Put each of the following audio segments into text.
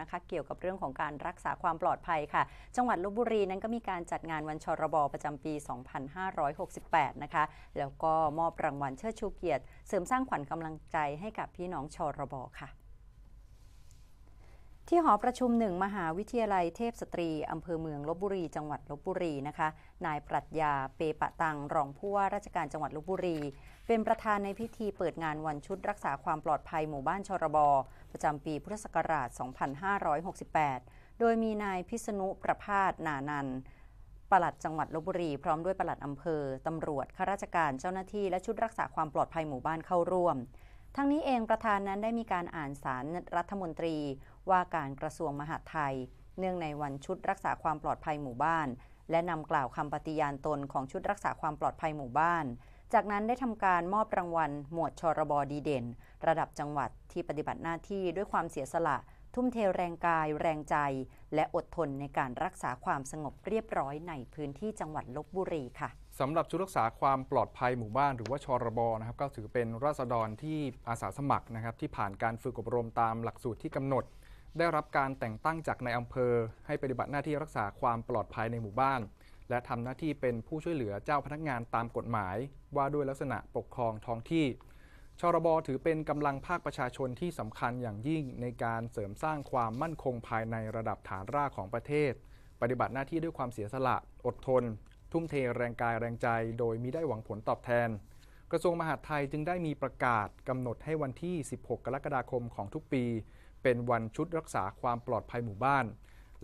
นะคะเกี่ยวกับเรื่องของการรักษาความปลอดภัยค่ะ จังหวัดลบบุรีนั้นก็มีการจัดงานวันชรบประจำปี 2568 นะคะ แล้วก็มอบรางวัลเชิดชูเกียรติ เสริมสร้างขวัญกำลังใจให้กับพี่น้องชรบค่ะ ที่หอประชุมหนึ่งมหาวิทยาลัยเทพสตรี อำเภอเมืองลบบุรี จังหวัดลบบุรีนะคะ นายปรัชญาเปปะตัง รองผู้ว่าราชการจังหวัดลบบุรี เป็นประธานในพิธีเปิดงานวันชุดรักษาความปลอดภัยหมู่บ้านชรบประจำปีพุทธศักราช 2568 โดยมีนายพิษณุประพาสนานันปลัดจังหวัดลบบุรี พร้อมด้วยปลัดอำเภอ ตำรวจข้าราชการเจ้าหน้าที่และชุดรักษาความปลอดภัยหมู่บ้านเข้าร่วม ทั้งนี้เองประธานนั้นได้มีการอ่านสารรัฐมนตรี ว่าการกระทรวงมหาดไทย เนื่องในวันชุดรักษาความปลอดภัยหมู่บ้าน และนำกล่าวคำปฏิญาณตนของชุดรักษาความปลอดภัยหมู่บ้าน จากนั้นได้ทำการมอบรางวัล หมวดชรบดีเด่น ระดับจังหวัดที่ปฏิบัติหน้าที่ด้วยความเสียสละ ทุ่มเทแรงกายแรงใจ และอดทนในการรักษาความสงบเรียบร้อยในพื้นที่จังหวัดลบบุรีค่ะสำหรับชุดรักษาความปลอดภัยหมู่บ้านหรือว่าชรบนะครับก็ถือเป็นราษฎรที่อาสาสมัครนะครับที่ผ่านการฝึกอบรมตามหลักสูตรที่กำหนด ได้รับการแต่งตั้งจากในอำเภอ ให้ปฏิบัติหน้าที่รักษาความปลอดภัยในหมู่บ้าน และทำหน้าที่เป็นผู้ช่วยเหลือเจ้าพนักงานตามกฎหมาย ว่าด้วยลักษณะปกครองท้องที่ ชรบถือเป็นกำลังภาคประชาชนที่สำคัญอย่างยิ่งในการเสริมสร้างความมั่นคงภายในระดับฐานรากของประเทศ ปฏิบัติหน้าที่ด้วยความเสียสละ อดทน ทุ่มเทแรงกายแรงใจ โดยมิได้หวังผลตอบแทน กระทรวงมหาดไทยจึงได้มีประกาศกำหนดให้วันที่ 16 กรกฎาคมของทุกปี เป็นวันชุดรักษาความปลอดภัยหมู่บ้าน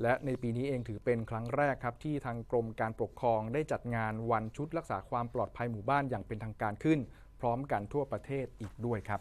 และในปีนี้เองถือเป็นครั้งแรกครับที่ทางกรมการปกครองได้จัดงานวันชุดรักษาความปลอดภัยหมู่บ้านอย่างเป็นทางการขึ้น ร้อมกันทั่วประเทศอีกด้วยครับ